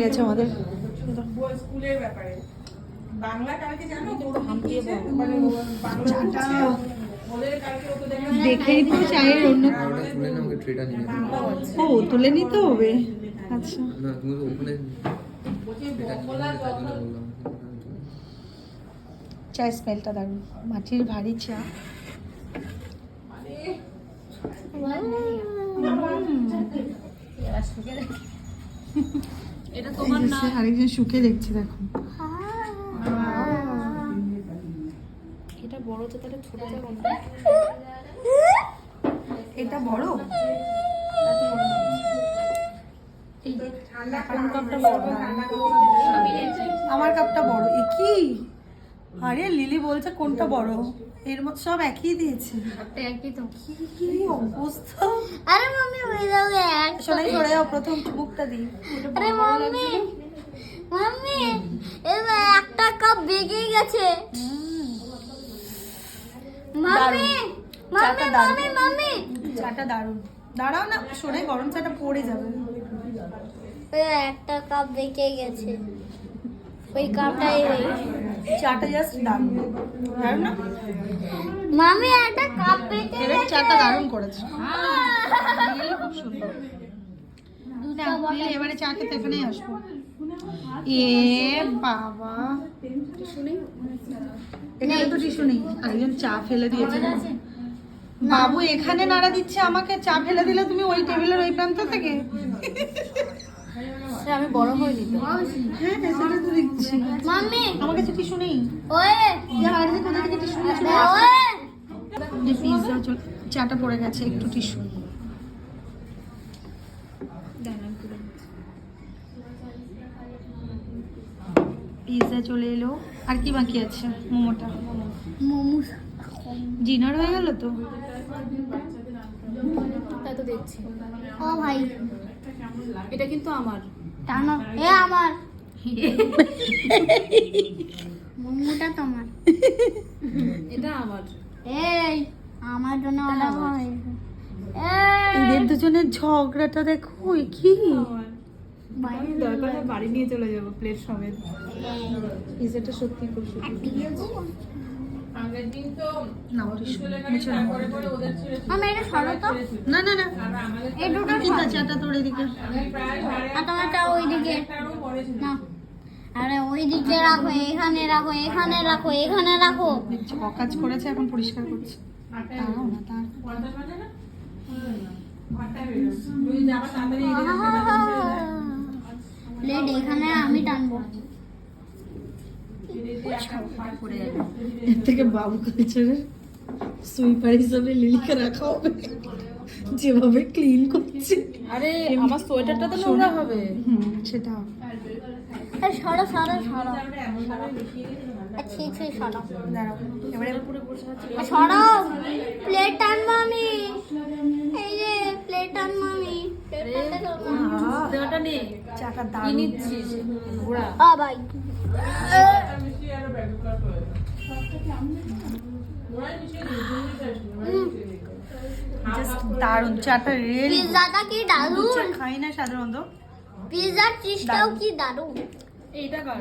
গেছে আমাদের। স্কুলের ব্যাপারে বাংলা কালকে জানো মানে দেখেই তো চায়ের অন্য ও তুলে নিতে হবে আচ্ছা। চায়ের স্মেলটা দারুণ। মাটির ভারী চা। এটা তোমার না আরেকজন শুকে দেখছে দেখো। এটা বড় তো তাহলে ছোট কোনটা এটা বড়? আমার কাপটা বড়। এ কি? আরে লিলি বলছে কোনটা বড়? এর মধ্যে সব একই দিয়েছে। একই তো। কি কি অবস্থা? আরে মাম্মি ওই দাও এক শোনাই সরে যাও প্রথম চুমুকটা দিই। আরে মাম্মি মাম্মি এবার একটা কাপ বেগে গেছে। Mummy mummy. Mummy mummy. চাটা দারুণ। দাঁড়াও না সরে গরম চাটা পড়ে যাবে। ওই একটা কাপ বেগে গেছে। ওই কাপটাই ওই। চাটা জাস্ট দারুণ। দারুণ না? মাম্মি একটা কাপ বেগে এবার চাটা দারুণ করেছে। খুব সুন্দর এবারে চা খেতে এখানেই আসব। এ বাবা। এখানে তো টিস্যু নেই। আরেকজন চা ফেলে দিয়েছে। বাবু এখানে নাড়া দিচ্ছে আমাকে। চা ফেলে দিলে তুমি ওই টেবিলের ওই প্রান্ত থেকে? আমি বড় হয়ে তো হ্যাঁ সেটা মাম্মি! আমার কাছে টিস্যু নেই। ওয়ে যা আর যে কোথা থেকে টিস্যু নিয়ে চলে ওয়ে যে চাটা পড়ে গেছে একটু টিস্যু। পিৎজা চলে এলো। আর কি বাকি আছে? মোমোটা। মোমো ডিনার হয়ে গেল তো? তো দেখছি। ও ভাই। এটা কিন্তু আমার। টানো। এ আমার। মোমোটা তোমার। এটা আমার। এই আমার জন্য অর্ডার হয়েছে এদের দুজনের ঝগড়াটা দেখো কি? বাড়ি নিয়ে চলে যাব প্লেট সমেত। পিজাটা সত্যি খুব না না না এই দুটো চিন্তা চাটা তোর এদিকে। আর তোমারটা ওইদিকে। না। আরে ওইদিকে রাখো এখানে রাখো এখানে রাখো এখানে রাখো। অকাজ করেছে এখন পরিষ্কার করছে। দাঁড়াও না তার। প্লেট এখানে আমি টানবো। এর থেকে বাবু কালচারে সুইপার হিসাবে লিলিকে রাখা হবে। যেভাবে ক্লিন করছে। আরে আমার সোয়েটারটা তো নোংরা হবে। হুম সেটা। এই সরো সরো সরো। আচ্ছা আচ্ছা সরো। দাঁড়াও এবারে এই সরো। প্লেট টানবো আমি। এই যে প্লেট টানবো আমি। দেওয়াটা চাটা কি নিচ্ছিস। ঘোড়া। আ ভাই দারুণ। চাটা রিয়েল পিৎজাটা কি দারুণ? খাই না সাধারণত। পিৎজার চিজটাও কি দারুণ এইটা কার।